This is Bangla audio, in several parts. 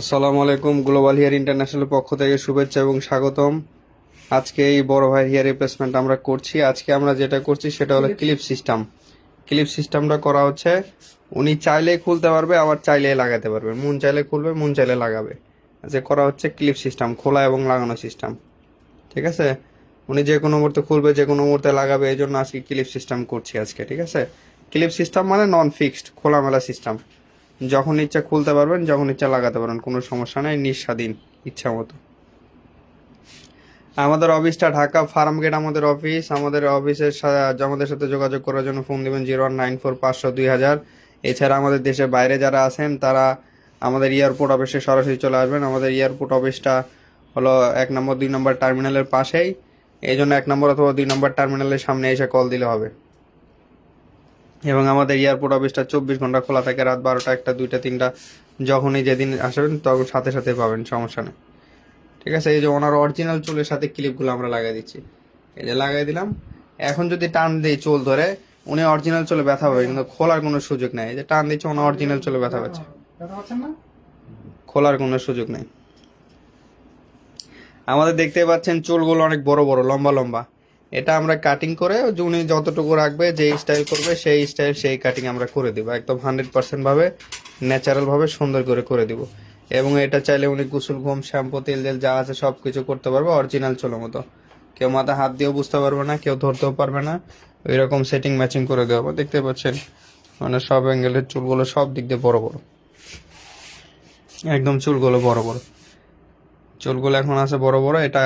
আসসালামু আলাইকুম গ্লোবাল হেয়ার ইন্টারন্যাশনাল পক্ষ থেকে শুভেচ্ছা এবং স্বাগতম। আজকে এই বড় ভাই হেয়ার রিপ্লেসমেন্ট আমরা করছি। আজকে আমরা যেটা করছি সেটা হলো ক্লিপ সিস্টেম ক্লিপ সিস্টেমটা করা হচ্ছে উনি চাইলে খুলতে পারবে আবার চাইলে লাগাতে পারবে। মন চাইলে খুলবে মন চাইলে লাগাবে। যে করা হচ্ছে ক্লিপ সিস্টেম খোলা এবং লাগানো সিস্টেম ঠিক আছে? উনি যে কোনো মুহূর্তে খুলবে যে কোনো মুহূর্তে লাগাবে এই জন্য আজকে ক্লিপ সিস্টেম করছি আজকে ঠিক আছে? ক্লিপ সিস্টেম মানে নন ফিক্সড খোলামেলা সিস্টেম যখন ইচ্ছা খুলতে পারবেন, যখন ইচ্ছা লাগাতে পারবেন, কোনো সমস্যা নেই, নিঃস্বাধীন ইচ্ছা মতো। আমাদের অফিসটা ঢাকা, ফার্ম গেট আমাদের অফিস আমাদের অফিসের আমাদের সাথে যোগাযোগ করার জন্য ফোন দিবেন জিরো ওয়ান নাইন ফোর পাঁচশো দুই হাজার। এছাড়া আমাদের দেশের বাইরে যারা আছেন, তারা আমাদের এয়ারপোর্ট অফিসে সরাসরি চলে আসবেন। আমাদের এয়ারপোর্ট অফিসটা হলো এক নম্বর, দুই নম্বর টার্মিনালের পাশেই। এই জন্য এক নম্বর অথবা দুই নম্বর টার্মিনালের সামনে এসে কল দিলে হবে। এবং আমাদের এয়ারপোর্ট অফিসটা চব্বিশ ঘণ্টা খোলা থাকে, রাত বারোটা, একটা, দুইটা, তিনটা। যখনই যেদিন আসবেন, তখন সাথে সাথে পাবেন, সমস্যা নেই। ঠিক আছে, এই যে ওনার অরিজিনাল চুলের সাথে ক্লিপগুলো আমরা লাগিয়ে দিচ্ছি। এই যে লাগিয়ে দিলাম। এখন যদি টান দিই চুল ধরে, উনি অরিজিনাল চুলে ব্যথা পাবে, কিন্তু খোলার কোনো সুযোগ নেই। যে টান দিচ্ছে ওনার অরিজিনাল চুলে ব্যথা পাচ্ছে। খোলার কোনো সুযোগ নেই। আমাদের দেখতে পাচ্ছেন চুলগুলো অনেক বড় বড়, লম্বা লম্বা। এটা আমরা কাটিং করে যে উনি যতটুকু রাখবে যেই স্টাইল করবে, সেই স্টাইল সেই কাটিং আমরা করে দিব। একদম হান্ড্রেড পার্সেন্ট ভাবে ন্যাচারাল ভাবে সুন্দর করে করে দিব। এবং এটা চাইলে উনি গোসল, ঘুম, শ্যাম্পু, তেল তেল যা আছে সব কিছু করতে পারবে অরিজিনাল চুলের মতো। কেউ মাথা হাত দিয়েও বুঝতে পারবে না, কেউ ধরতেও পারবে না। ওই রকম সেটিং ম্যাচিং করে দেওয়া দেখতে পাচ্ছেন মানে সব অ্যাঙ্গেলের চুলগুলো সব দিক দিয়ে বড় বড়। একদম চুলগুলো বড় বড়। চুলগুলো এখন আছে বড় বড়। এটা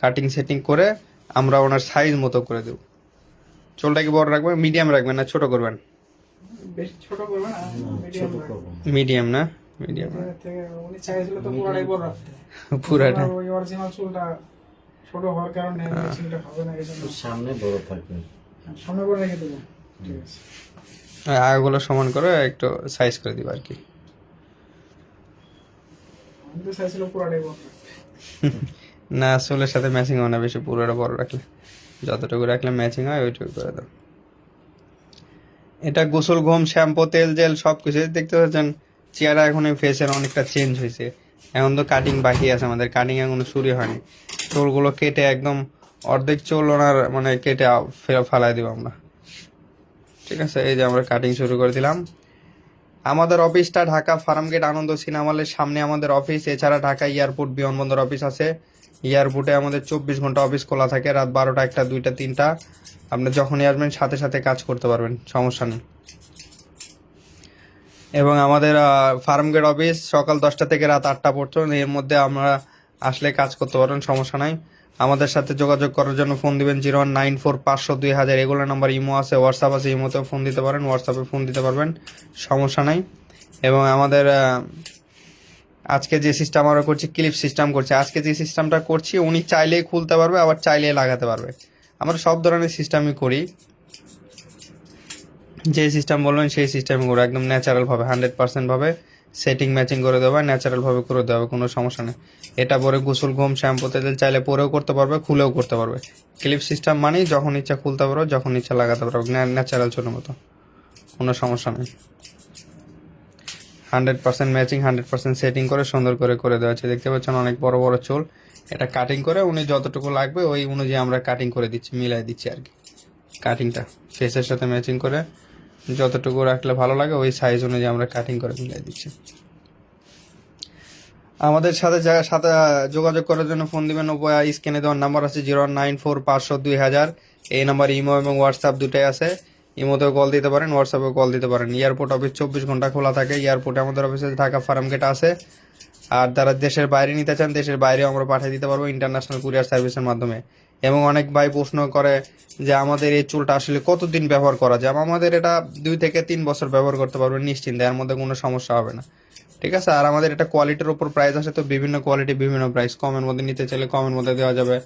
কাটিং সেটিং করে আমরা ওনার সাইজ মতো করে দেব। চুলটা কি বড় রাখবেন মিডিয়াম রাখবেন না ছোট করবেন? বেশি ছোট করবে। না? মিডিয়াম মিডিয়াম না? মিডিয়াম থেকে উনি চাইছিল তো পুরাটাই বড় রাখতে পুরাটা। ওই অরিজিনাল চুলটা ছোট হওয়ার কারণে মেশিনটা হবে না এই সামনে বড় থাকবে। সামনে করে রেখে দেবো। ঠিক আছে। আগাগুলো সমান করে একটু সাইজ করে দিব আর কি। আমি তো চাইছিল পুরাটাই বড় রাখতে না চুলের সাথে ম্যাচিং হয় না, বেশি পুরোটা বড় রাখলে। যতটুকু রাখলে ম্যাচিং হয় ওইটুকু করে দাও। এটা গোসল, ঘুম, শ্যাম্পু, তেল, জেল সব কিছু দেখতে পাচ্ছেন, চেহারা এখন এই ফেসের অনেকটা চেঞ্জ হয়েছে। এখন তো কাটিং বাকি আছে আমাদের। কাটিং এখনও শুরু হয়নি। চুলগুলো কেটে একদম অর্ধেক চুল ওনার মানে কেটে ফেলা ফালাই দিব আমরা। ঠিক আছে, এই যে আমরা কাটিং শুরু করে দিলাম। আমাদের অফিসটা ঢাকা ফার্মগেট আনন্দ সিনেমা হলের সামনে আমাদের অফিস এছাড়া ঢাকা এয়ারপোর্ট বিমানবন্দর অফিস আছে। এয়ারপোর্টে আমাদের চব্বিশ ঘণ্টা অফিস খোলা থাকে, রাত বারোটা, একটা, দুইটা, তিনটা। আপনি যখনই আসবেন, সাথে সাথে কাজ করতে পারবেন, সমস্যা নেই। এবং আমাদের ফার্মগেট অফিস সকাল দশটা থেকে রাত আটটা পর্যন্ত, এর মধ্যে আমরা আসলে কাজ করতে পারবেন, সমস্যা নাই। আমাদের সাথে যোগাযোগ করার জন্য ফোন দিবেন জিরো ওয়ান নাইন ফোর পাঁচশো দুই হাজার, এগুলো নাম্বার ইমো আছে, হোয়াটসঅ্যাপ আছে, ইমোতেও ফোন দিতে পারেন, হোয়াটসঅ্যাপে ফোন দিতে পারবেন, সমস্যা নাই। এবং আমাদের আজকে যে সিস্টেম আমরা করছি ক্লিপ সিস্টেম করছি। আজকে যে সিস্টেমটা করছি উনি চাইলেই খুলতে পারবে আবার চাইলেই লাগাতে পারবে। আমরা সব ধরনের সিস্টেমই করি। যে সিস্টেম বলবেন সেই সিস্টেম করে একদম ন্যাচারালভাবে হান্ড্রেড পার্সেন্ট ভাবে সেটিং ম্যাচিং করে দেওয়া ন্যাচারাল ভাবে করে দেওয়া হবে, কোনো সমস্যা নেই। এটা পরে গোসল ঘুম শ্যাম্পু তেল চাইলে পরেও করতে পারবে খুলেও করতে পারবে। ক্লিপ সিস্টেম মানেই যখন ইচ্ছা খুলতে পারো যখন ইচ্ছা লাগাতে পারো ন্যাচারাল ছোট মতো। কোনো সমস্যা নেই। Hundred percent matching, hundred percent setting করে সুন্দর করে করে দেওয়া আছে। দেখতে পাচ্ছেন অনেক বড় বড় চুল। এটা কাটিং করে উনি যতটুকু লাগবে ওই অনুযায়ী আমরা কাটিং করে দিচ্ছি, মিলাই দিচ্ছি আর কি। কাটিংটা ফেসের সাথে ম্যাচিং করে যতটুকু রাখলে ভালো লাগে ওই সাইজ অনুযায়ী আমরা কাটিং করে মিলাই দিচ্ছি। আমাদের সাথে সাথে যোগাযোগ করার জন্য ফোন দিবেন। স্ক্রিনে দেওয়ার নাম্বার আছে জিরো নাইন ফোর পাঁচশো দুই হাজার। এই নাম্বার ইমো এবং হোয়াটসঅ্যাপ দুটাই আছে। ইমোতেও কল দিতে পারেন হোয়াটসঅ্যাপেও কল দিতে পারেন। এয়ারপোর্ট অফিস চব্বিশ ঘণ্টা খোলা থাকে এয়ারপোর্টে আমাদের অফিসে ঢাকা ফার্ম গেট আছে। আর যারা দেশের বাইরে নিতে চান, দেশের বাইরেও আমরা পাঠিয়ে দিতে পারব ইন্টারন্যাশনাল কুরিয়ার সার্ভিসের মাধ্যমে। এবং অনেক ভাই প্রশ্ন করে যে, আমাদের এই চুলটা আসলে কতদিন ব্যবহার করা যায়? আমাদের এটা দুই থেকে তিন বছর ব্যবহার করতে পারবেন নিশ্চিন্তে, এর মধ্যে কোনো সমস্যা হবে না। ঠিক আছে? আর আমাদের এটা কোয়ালিটির উপর প্রাইস আছে তো বিভিন্ন কোয়ালিটি বিভিন্ন প্রাইস কমের মধ্যে নিতে চাইলে কমের মধ্যে দেওয়া যাবে।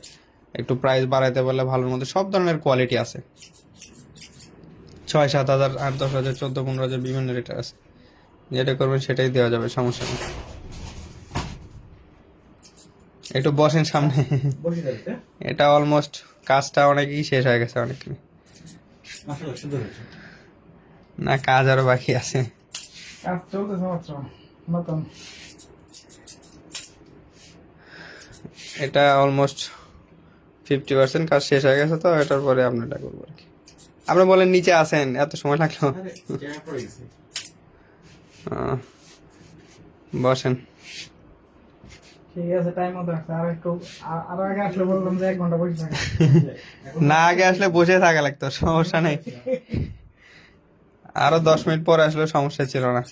একটু প্রাইস বাড়াইতে পারলে ভালোর মধ্যে সব ধরনের কোয়ালিটি আছে। ছয় সাত হাজার আট দশ হাজার চোদ্দ পনেরো হাজার বিভিন্ন রেটের আছে। যেটা করবেন সেটাই দেওয়া যাবে সমস্যা নেই। একটু বসেন সামনে। এটা অলমোস্ট কাজটা অনেকই শেষ হয়ে গেছে অনেক না কাজ আরও বাকি আছে। এটা অলমোস্ট ফিফটি পার্সেন্ট কাজ শেষ হয়ে গেছে তো এটার পরে আপনি এটা করব আর কি। আপনি বলেন নিচে আসেন এত সময় লাগল। বসেন। ঠিক আছে টাইম মতো আর একটু আ- আগে আসলে বললাম যে এক ঘণ্টা বসে থাকে। না আগে আসলে বসে থাকা লাগতো সমস্যা নেই। আরও দশ মিনিট পরে আসলে সমস্যা ছিল না।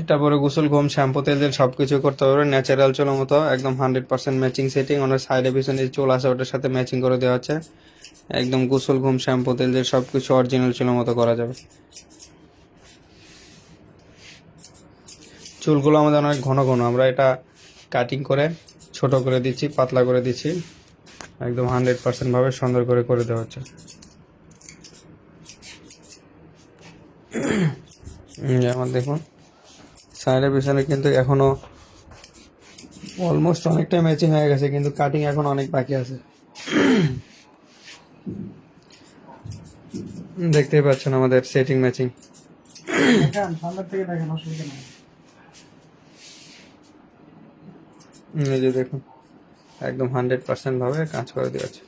এটা পরে গোসল, ঘুম, শ্যাম্পু, তেল তেল সবকিছু করতে পারবে ন্যাচারাল চুলের মতো, একদম হান্ড্রেড পার্সেন্ট ম্যাচিং সেটিং ওনার সাইডে পিছনে চুল আছে, ওটার সাথে ম্যাচিং করে দেওয়া হচ্ছে একদম গোসল, ঘুম, শ্যাম্পু, তেল দিয়ে সব কিছু অরিজিনাল চুলের মতো করা যাবে। চুলগুলো আমাদের অনেক ঘন ঘন। আমরা এটা কাটিং করে, ছোট করে দিচ্ছি, পাতলা করে দিচ্ছি। একদম হান্ড্রেড পার্সেন্ট ভাবে সুন্দর করে করে দেওয়া হচ্ছে। যেমন দেখুন। সাইডে পিছনে কিন্তু এখনও অলমোস্ট অনেকটা ম্যাচিং হয়ে গেছে কিন্তু কাটিং এখন অনেক বাকি আছে। দেখতেই পাচ্ছেন আমাদের সেটিং ম্যাচিং দেখুন একদম হান্ড্রেড পার্সেন্ট ভাবে কাজ করে দিয়েছে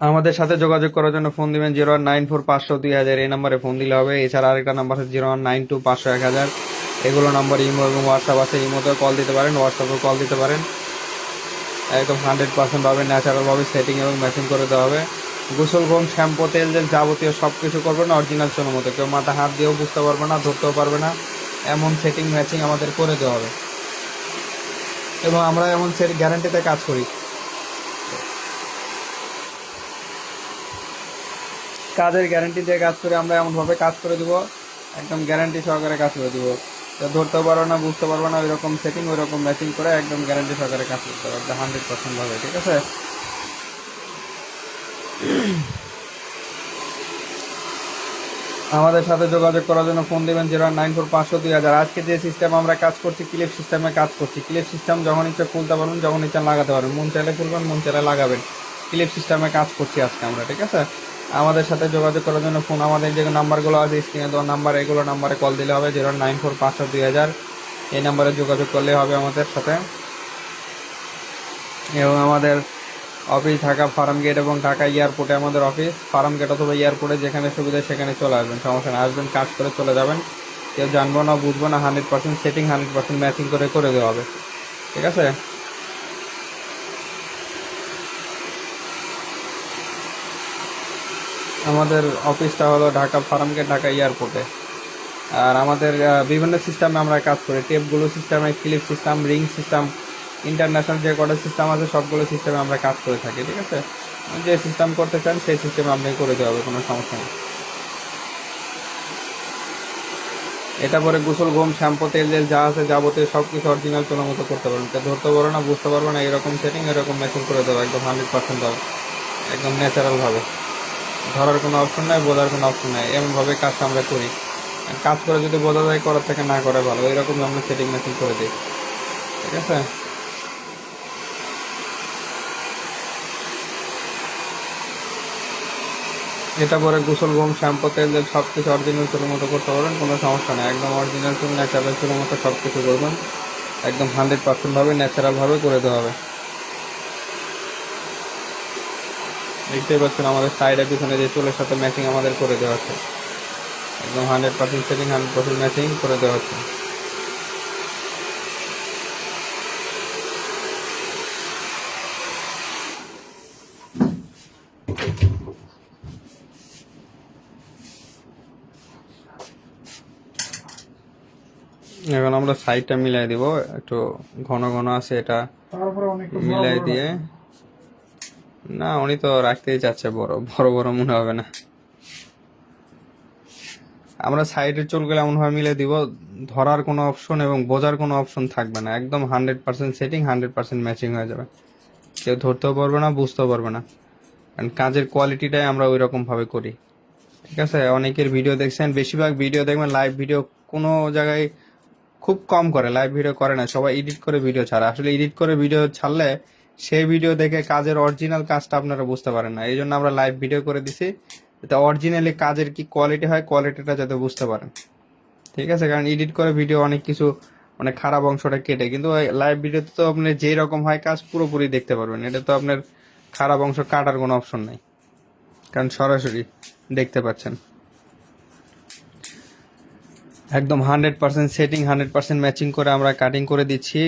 আমাদের সাথে যোগাযোগ করার জন্য ফোন দিবেন জিরো ওয়ান নাইন ফোর পাঁচশো দুই হাজার। এই নাম্বারে ফোন দিলে হবে। এছাড়া আরেকটা নাম্বার আছে জিরো ওয়ান নাইন টু পাঁচশো এক হাজার। এগুলো নাম্বার ইমো এবং হোয়াটসঅ্যাপ আছে। ইমোতেও কল দিতে পারেন হোয়াটসঅ্যাপেও কল দিতে পারেন। একদম হান্ড্রেড পার্সেন্ট ভাবে ন্যাচারালভাবে সেটিং এবং ম্যাচিং করে দেওয়া হবে। গোসল গম শ্যাম্পু, তেল জেল যাবতীয় সব কিছু করবেন অরিজিনাল চোনের মতো। কেউ মাথা হাত দিয়েও বুঝতে পারবে না, ধরতেও পারবে না। এমন সেটিং ম্যাচিং আমাদের করে দেওয়া হবে। এবং আমরা এমন সেট গ্যারান্টিতে কাজ করি। কাজের গ্যারান্টি দিয়ে কাজ করে আমরা এমনভাবে কাজ করে দেবো, একদম গ্যারান্টি সহকারে কাজ করে দিব। ধরতে পারো না, বুঝতে পারব না ওই রকম সেটিং ওই রকম ম্যাচিং করে একদম গ্যারান্টি সহকারে কাজ করতে পারবে হান্ড্রেড পার্সেন্ট ভাবে, ঠিক আছে? আমাদের সাথে যোগাযোগ করার জন্য ফোন দেবেন জিরো নাইন ফোর পাঁচশো দুই হাজার। আজকে যে সিস্টেম আমরা কাজ করছি ক্লিপ সিস্টেমে কাজ করছি ক্লিপ সিস্টেম যখন ইচ্ছা খুলতে পারবেন, যখন ইচ্ছা লাগাতে পারবেন। মন চাইলে খুলবেন, মন চাইলে লাগাবেন। ক্লিপ সিস্টেমে কাজ করছি আজকে আমরা, ঠিক আছে? আমাদের সাথে যোগাযোগ করার জন্য ফোন আমাদের যে নাম্বারগুলো আছে স্ক্রিনে দেওয়া নাম্বার এগুলো নাম্বারে কল দিলে হবে জিরো নাইন ফোর পাঁচশো দুই হাজার এই নাম্বারে যোগাযোগ করলে হবে আমাদের সাথে। এবং আমাদের অফিস ঢাকা ফার্ম গেট এবং ঢাকা এয়ারপোর্টে আমাদের অফিস ফার্ম গেট অথবা এয়ারপোর্টে যেখানে সুবিধা সেখানে চলে আসবেন, সমস্যা নেই। আসবেন, কাজ করে চলে যাবেন। কেউ জানব না, বুঝব না hundred percent setting hundred percent matching করে করে দেওয়া হবে। ঠিক আছে? আমাদের অফিসটা হলো ঢাকা ফার্ম গেট ঢাকা এয়ারপোর্টে আর আমাদের বিভিন্ন সিস্টেমে আমরা কাজ করি। টেপগুলো সিস্টেমে clip system ring system international যে কটা সিস্টেম আছে, সবগুলো সিস্টেমে আমরা কাজ করে থাকি, ঠিক আছে? যে সিস্টেম করতে চান, সেই সিস্টেমে আপনি করে দেওয়া হবে, কোনো সমস্যা নেই। এটা পরে গোসল, ঘুম, শ্যাম্পু, তেল জেল যা আছে যাবতীয় সব কিছু অরিজিনাল চলার মতো করতে পারবেন। তা ধরতে পারো না, বুঝতে পারব না, এরকম সেটিং এরকম ম্যাচিং করে দেবো একদম হান্ড্রেড পার্সেন্ট হবে। একদম ন্যাচারাল ভাবে। ধরার কোনো অপশন নাই, বোঝার কোনো অপশন নাই। এমনভাবে কাজটা আমরা করি। কাজ করে যদি বোঝা যায়, করার থেকে না করে ভালো। এরকম আমরা সেটিং ম্যাচিং করে দিই। ঠিক আছে? এটা পরে গোসল, ঘুম, শ্যাম্পু, তেল সব কিছু অরিজিনাল চুলের মতো করতে পারবেন, কোনো সমস্যা নেই। একদম অরিজিনাল চুল ন্যাচারাল চুলের মতো সব কিছু করবেন। একদম হান্ড্রেড পার্সেন্ট ভাবে ন্যাচারাল ভাবে করে দেওয়া হবে। দেখতেই পাচ্ছেন আমাদের সাইড সাইডে পিছনে যে চুলের সাথে ম্যাচিং আমাদের করে দেওয়া আছে একদম hundred percent setting hundred percent matching করে দেওয়া হচ্ছে। এখন আমরা সাইডটা মিলাই দিব। একটু ঘন ঘন আছে এটা। মিলাই দিয়ে না, উনি তো রাখতেই চাচ্ছে, বড় বড় বড় মনে হবে না। আমরা সাইডের চুলগুলো এমনভাবে মিলে দিব, ধরার কোনো অপশন এবং বোঝার কোনো অপশন থাকবে না। একদম hundred percent setting hundred percent matching হয়ে যাবে। কেউ ধরতেও পারবে না, বুঝতেও পারবে না। কারণ কাজের কোয়ালিটিটাই আমরা ওই রকম ভাবে করি। ঠিক আছে? অনেকের ভিডিও দেখছেন, বেশিরভাগ ভিডিও দেখবেন লাইভ ভিডিও কোনো জায়গায় খুব কম করে লাইভ ভিডিও করে না, সবাই এডিট করে ভিডিও ছাড়ে। আসলে এডিট করে ভিডিও ছাড়লে সেই ভিডিও দেখে কাজের অরিজিনাল কাজটা আপনারা বুঝতে পারেন না। এই জন্য আমরা লাইভ ভিডিও করে দিছি, যাতে অরিজিনালি কাজের কি কোয়ালিটি হয় কোয়ালিটিটা যাতে বুঝতে পারেন। ঠিক আছে? কারণ এডিট করে ভিডিও অনেক কিছু মানে খারাপ অংশটা কেটে। কিন্তু লাইভ ভিডিওতে তো আপনি যেই রকম হয় কাজ পুরোপুরি দেখতে পারবেন। এটা তো আপনার খারাপ অংশ কাটার কোনো অপশন নাই। কারণ সরাসরি দেখতে পাচ্ছেন। একদম hundred percent setting hundred percent matching করে আমরা কাটিং করে দিচ্ছি।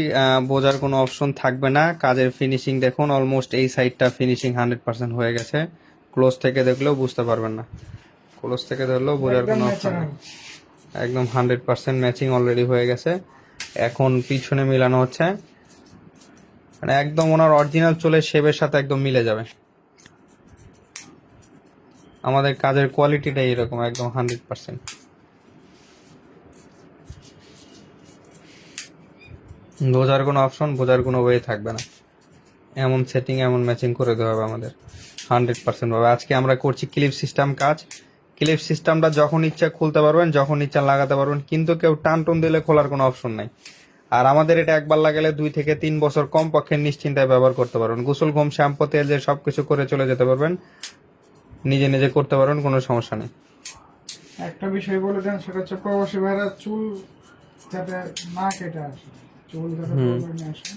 বোঝার কোনো অপশন থাকবে না। কাজের ফিনিশিং দেখুন অলমোস্ট এই সাইডটা ফিনিশিং হান্ড্রেড পার্সেন্ট হয়ে গেছে। ক্লোজ থেকে দেখলেও বুঝতে পারবেন না। ক্লোজ থেকে ধরলেও বোঝার কোনো অপশন নেই। একদম হান্ড্রেড পার্সেন্ট ম্যাচিং অলরেডি হয়ে গেছে। এখন পিছনে মিলানো হচ্ছে। মানে একদম ওনার অরিজিনাল চলে শেপের সাথে একদম মিলে যাবে। আমাদের কাজের কোয়ালিটিটা এরকম একদম হান্ড্রেড পার্সেন্ট। বোঝার কোনো অপশন বোঝার কোনো ওয়ে থাকবে না। এমন সেটিং এমন ম্যাচিং করে দেওয়া হবে আমাদের। হান্ড্রেড পার্সেন্ট ভাবে। আজকে আমরা করছি ক্লিপ সিস্টেম কাজ। ক্লিপ সিস্টেমটা যখন ইচ্ছা খুলতে পারবেন, যখন ইচ্ছা লাগাতে পারবেন, কিন্তু কেউ টান টুন দিলে খোলার কোনো অপশন নাই। আর আমাদের এটা একবার লাগালে দুই থেকে তিন বছর কম পক্ষে নিশ্চিন্তায় ব্যবহার করতে পারবেন। গোসল, ঘুম, শ্যাম্পু, তেল যে সব কিছু করে চলে যেতে পারবেন, নিজে নিজে করতে পারবেন, কোনো সমস্যা নেই। একটা বিষয় বলে দেন, সেটা হচ্ছে প্রবাসী ভাইরা চুল যাতে না কেটে আসে।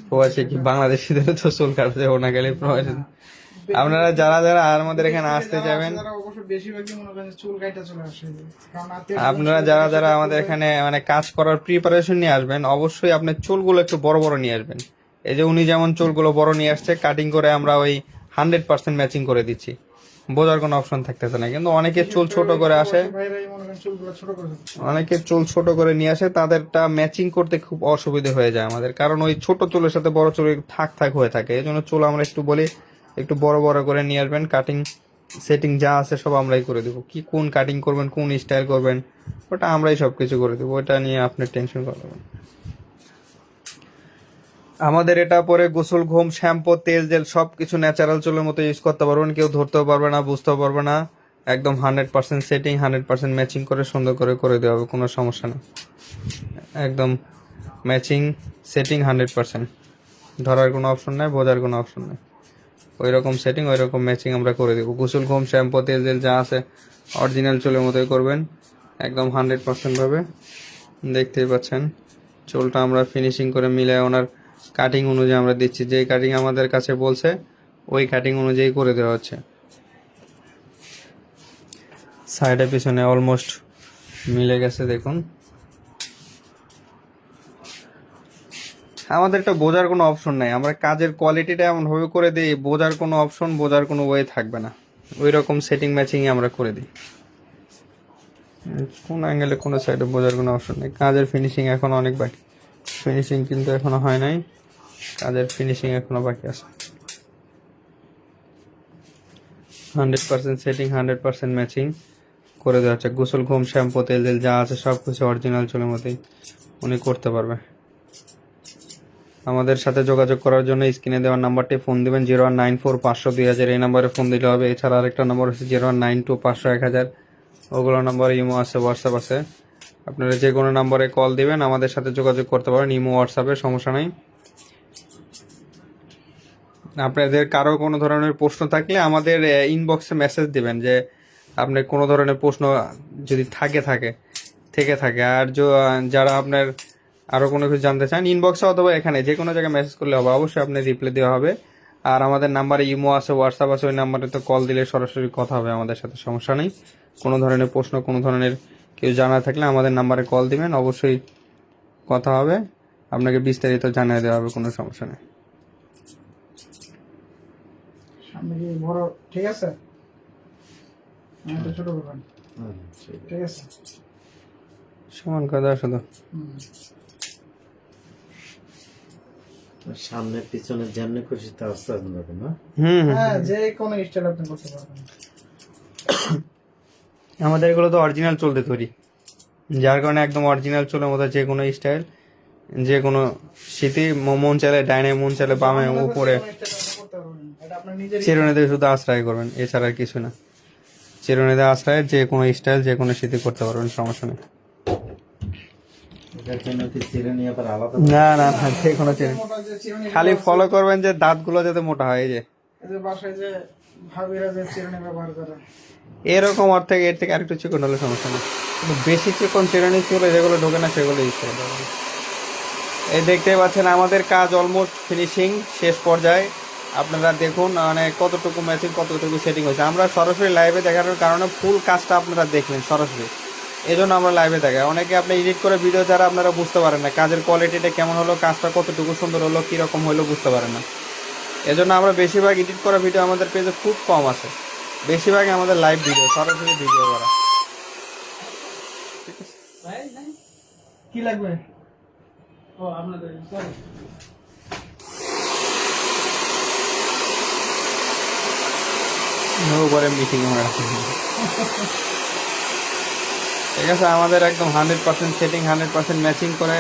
প্রবাসী কি? বাংলাদেশিদের তো চুল কাটতে যাব না গেলে প্রবাসী আপনারা যারা যারা আর আমাদের এখানে আসতে যাবেন আপনারা যারা যারা আমাদের এখানে মানে কাজ করার প্রিপারেশন নিয়ে আসবেন অবশ্যই আপনার চুলগুলো একটু বড় বড় নিয়ে আসবেন। এই যে উনি যেমন চুলগুলো বড় নিয়ে আসছে কাটিং করে আমরা ওই হান্ড্রেড পার্সেন্ট ম্যাচিং করে দিচ্ছি। বোঝার কোনো অপশন থাকতেছে না। কিন্তু অনেকে চুল ছোট করে আসে। অনেকে চুল ছোট করে নিয়ে আসে। তাদেরটা ম্যাচিং করতে খুব অসুবিধা হয়ে যায় আমাদের। কারণ ওই ছোট চুলের সাথে বড় চুল থাক থাক হয়ে থাকে। এই জন্য চুল আমরা একটু বলি, একটু বড় বড় করে নিয়ে আসবেন। কাটিং সেটিং যা আছে সব আমরাই করে দেবো। কি কোন কাটিং করবেন, কোন স্টাইল করবেন, ওটা আমরাই সব কিছু করে দেবো। ওটা নিয়ে আপনি টেনশন করবেন আমাদের এটা পরে গোসল, ঘুম, শ্যাম্পু, তেল, জেল সব কিছু ন্যাচারাল চুলের মতো ইউজ করতে পারবেন। কেউ ধরতেও পারবে না, বুঝতেও পারবে না। একদম hundred percent setting hundred percent matching করে, সুন্দর করে করে দেওয়া হবে, কোনো সমস্যা নেই একদম ম্যাচিং সেটিং হান্ড্রেড পার্সেন্ট ধরার কোনো অপশন নেই, বোঝার কোনো অপশন নেই। ওই রকম সেটিং ওই রকম ম্যাচিং আমরা করে দেবো। গোসল, ঘুম, শ্যাম্পু, তেল, জেল যা আছে অরিজিনাল চুলের মতোই করবেন। একদম হান্ড্রেড পার্সেন্টভাবে দেখতেই পাচ্ছেন, চুলটা আমরা ফিনিশিং করে মিলে ওনার কাটিং অনুযায়ী আমরা দিচ্ছি। যে কাটিং আমাদের কাছে বলছে, ওই কাটিং অনুযায়ী করে দেওয়া হচ্ছে। সাইডে পিছনে অলমোস্ট মিলে গেছে, দেখুন। আমাদের এটা বোঝার কোনো অপশন নাই। আমরা কাজের কোয়ালিটিটা এমন ভাবে করে দিই, বোঝার কোনো অপশন বোঝার কোনো ওয়ে থাকবে না। ওই রকম সেটিং ম্যাচিং আমরা করে দিই। কোন অ্যাঙ্গেলে কোনো সাইডে বোঝার কোনো অপশন নেই। কাজের ফিনিশিং এখন অনেক বাকি। ফিনিশিং কিন্তু এখনও হয় নাই। কাজের ফিনিশিং এখনও বাকি আছে। Hundred percent setting hundred percent matching করে দেওয়া হচ্ছে। গোসল, ঘুম, শ্যাম্পু, তেল তেল যা আছে সব কিছু অরিজিনাল চুলের মতোই উনি করতে পারবে। আমাদের সাথে যোগাযোগ করার জন্য স্ক্রিনে দেওয়ার নাম্বারটি ফোন দেবেন জিরো ওয়ান নাইন ফোর পাঁচশো দুই হাজার এই নাম্বারে ফোন দিলে হবে। এছাড়া আরেকটা নাম্বার হচ্ছে জিরো ওয়ান নাইন টু পাঁচশো এক হাজার ওগুলো নাম্বারে ইমো আছে হোয়াটসঅ্যাপ আছে। আপনারা যে কোনো নাম্বারে কল দিবেন, আমাদের সাথে যোগাযোগ করতে পারেন, ইমো, হোয়াটসঅ্যাপে, সমস্যা নেই। আপনাদের কারও কোনো ধরনের প্রশ্ন থাকলে আমাদের ইনবক্সে মেসেজ দিবেন যে আপনার কোনো ধরনের প্রশ্ন যদি থাকে থাকে, থেকে থাকে, আর যারা আপনার আরও কোনো কিছু জানতে চান ইনবক্সে অথবা এখানে যে কোনো জায়গায় মেসেজ করলে হবে, অবশ্যই আপনার রিপ্লাই দেওয়া হবে। আর আমাদের নাম্বারে ইমো আছে, হোয়াটসঅ্যাপ আছে, ওই নাম্বারে তো কল দিলে সরাসরি কথা হবে, আমাদের সাথে সমস্যা নেই। কোনো ধরনের প্রশ্ন, কোনো ধরনের কেউ জানা থাকলে আমাদের নাম্বারে কল দিবেন অবশ্যই কথা হবে। আপনাকে বিস্তারিত জানিয়ে দেওয়া হবে কোনো সমস্যা নেই। সামনে বড়? ঠিক আছে? ছোট করবেন ঠিক ঠিক আছে? সমান কথা শুধু। সামনে পিছনে যেমনি খুশি তা আস্তে আস্তে না? হুম। হ্যাঁ যে কোনো স্টাইল আপনি করতে পারবেন। আমাদের এগুলো তো অরিজিনাল চলতে তৈরি। যার কারণে একদম অরিজিনাল চুলের মতো যে কোনো স্টাইল যে কোনো শীতে মন চালে ডাইনে মন চালে বামে উপরে চিরুনিতে শুধু আশ্রয় করবেন এছাড়া আর কিছু না। চিরুনিতে আশ্রয় যে কোনো স্টাইল যে কোনো শীতে করতে পারবেন সমস্যা নেই। না না না যে কোনো চিরুনি। খালি ফলো করবেন যে দাঁতগুলো যাতে মোটা হয় যে। এই যে বাসায় যে ভাবিরা যে চিরুনি ব্যবহার করে। এরকম অর্থ এর থেকে আরেকটু চিকন হলে সমস্যা নেই। কিন্তু বেশি চিকন চিরানি চলে যেগুলো ঢোকে না, সেগুলো ইউজ করে এই দেখতেই পাচ্ছেন, আমাদের কাজ অলমোস্ট ফিনিশিং শেষ পর্যায়ে। আপনারা দেখুন মানে কতটুকু ম্যাচিং কতটুকু সেটিং হয়েছে। আমরা সরাসরি লাইভে দেখানোর কারণে ফুল কাজটা আপনারা দেখলেন সরাসরি। এই জন্য আমরা লাইভে দেখাই। অনেকে আপনি এডিট করে ভিডিও ছাড়া আপনারা বুঝতে পারেন না, কাজের কোয়ালিটিটা কেমন হলো, কাজটা কতটুকু সুন্দর হলো, কীরকম হলো বুঝতে পারেন না। এজন্য আমরা বেশিরভাগ এডিট করা ভিডিও আমাদের পেজে খুব কম আছে। বেশিরভাগ আমাদের লাইভ ভিডিও সরাসরি ভিডিও করা। কি লাগবে? ও আপনাদের। উপরে মিটিং ঠিক আছে আমাদের একদম hundred percent setting hundred percent matching করে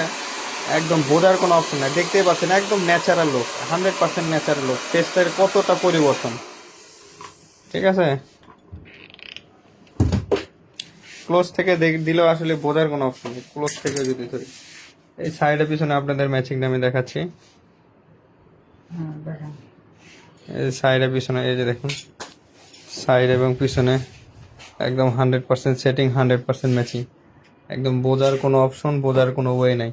একদম বোঝার কোনো অপশন নাই। দেখতেই পাচ্ছেন একদম ন্যাচারাল লোক হান্ড্রেড পার্সেন্ট ন্যাচারাল লোক টেস্টের কতটা পরিবর্তন? ঠিক আছে? ক্লোজ থেকে দেখ দিলেও আসলে বোঝার কোনো অপশন নেই। ক্লোজ থেকে যদি ধরি। এই সাইডের পিছনে আপনাদের ম্যাচিংটা আমি দেখাচ্ছি। হ্যাঁ এই সাইডের পিছনে এই যে দেখুন। সাইড এবং পিছনে একদম hundred percent setting hundred percent matching একদম বোঝার কোনো অপশন বোঝার কোনো ওয়ে নাই।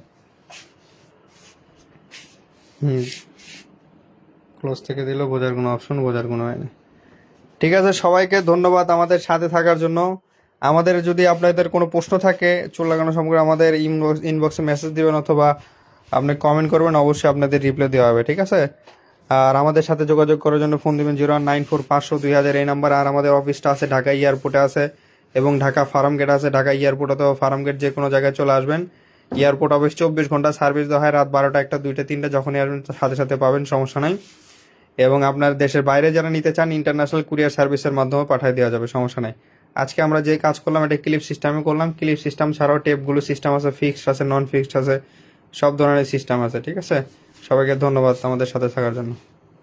হুম। ক্লোজ থেকে দিলেও বোঝার কোনো অপশন বোঝার কোনো ওয়ে নেই। ঠিক আছে, সবাইকে ধন্যবাদ আমাদের সাথে থাকার জন্য। আমাদের যদি আপনাদের কোনো প্রশ্ন থাকে, চুল লাগানো সম্পর্কে আমাদের ইনবক্স ইনবক্সে মেসেজ দিবেন অথবা আপনি কমেন্ট করবেন, অবশ্যই আপনাদের রিপ্লাই দেওয়া হবে, ঠিক আছে? আর আমাদের সাথে যোগাযোগ করার জন্য ফোন দিবেন জিরো নাইন ফোর পাঁচশো দুই হাজার এই নাম্বার আর আমাদের অফিসটা আছে ঢাকা এয়ারপোর্টে আছে এবং ঢাকা ফার্ম গেট আছে। ঢাকা এয়ারপোর্ট অথবা ফার্ম গেট যে কোনো জায়গায় চলে আসবেন। এয়ারপোর্ট অফিস চব্বিশ ঘণ্টা সার্ভিস দেওয়া হয়, রাত বারোটা একটা, দুইটা, তিনটা, যখনই আসবেন, সাথে সাথে পাবেন, সমস্যা নাই। এবং আপনার দেশের বাইরে যারা নিতে চান ইন্টারন্যাশনাল কুরিয়ার সার্ভিসের মাধ্যমে পাঠিয়ে দেওয়া যাবে, সমস্যা নাই। আজকে আমরা যে কাজ করলাম, এটা ক্লিপ সিস্টেমে করলাম। ক্লিপ সিস্টেম ছাড়াও টেপগুলো সিস্টেম আছে ফিক্সড আছে নন ফিক্সড আছে, সব ধরনের সিস্টেম আছে, ঠিক আছে? সবাইকে ধন্যবাদ আমাদের সাথে থাকার জন্য।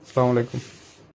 আসসালামু আলাইকুম।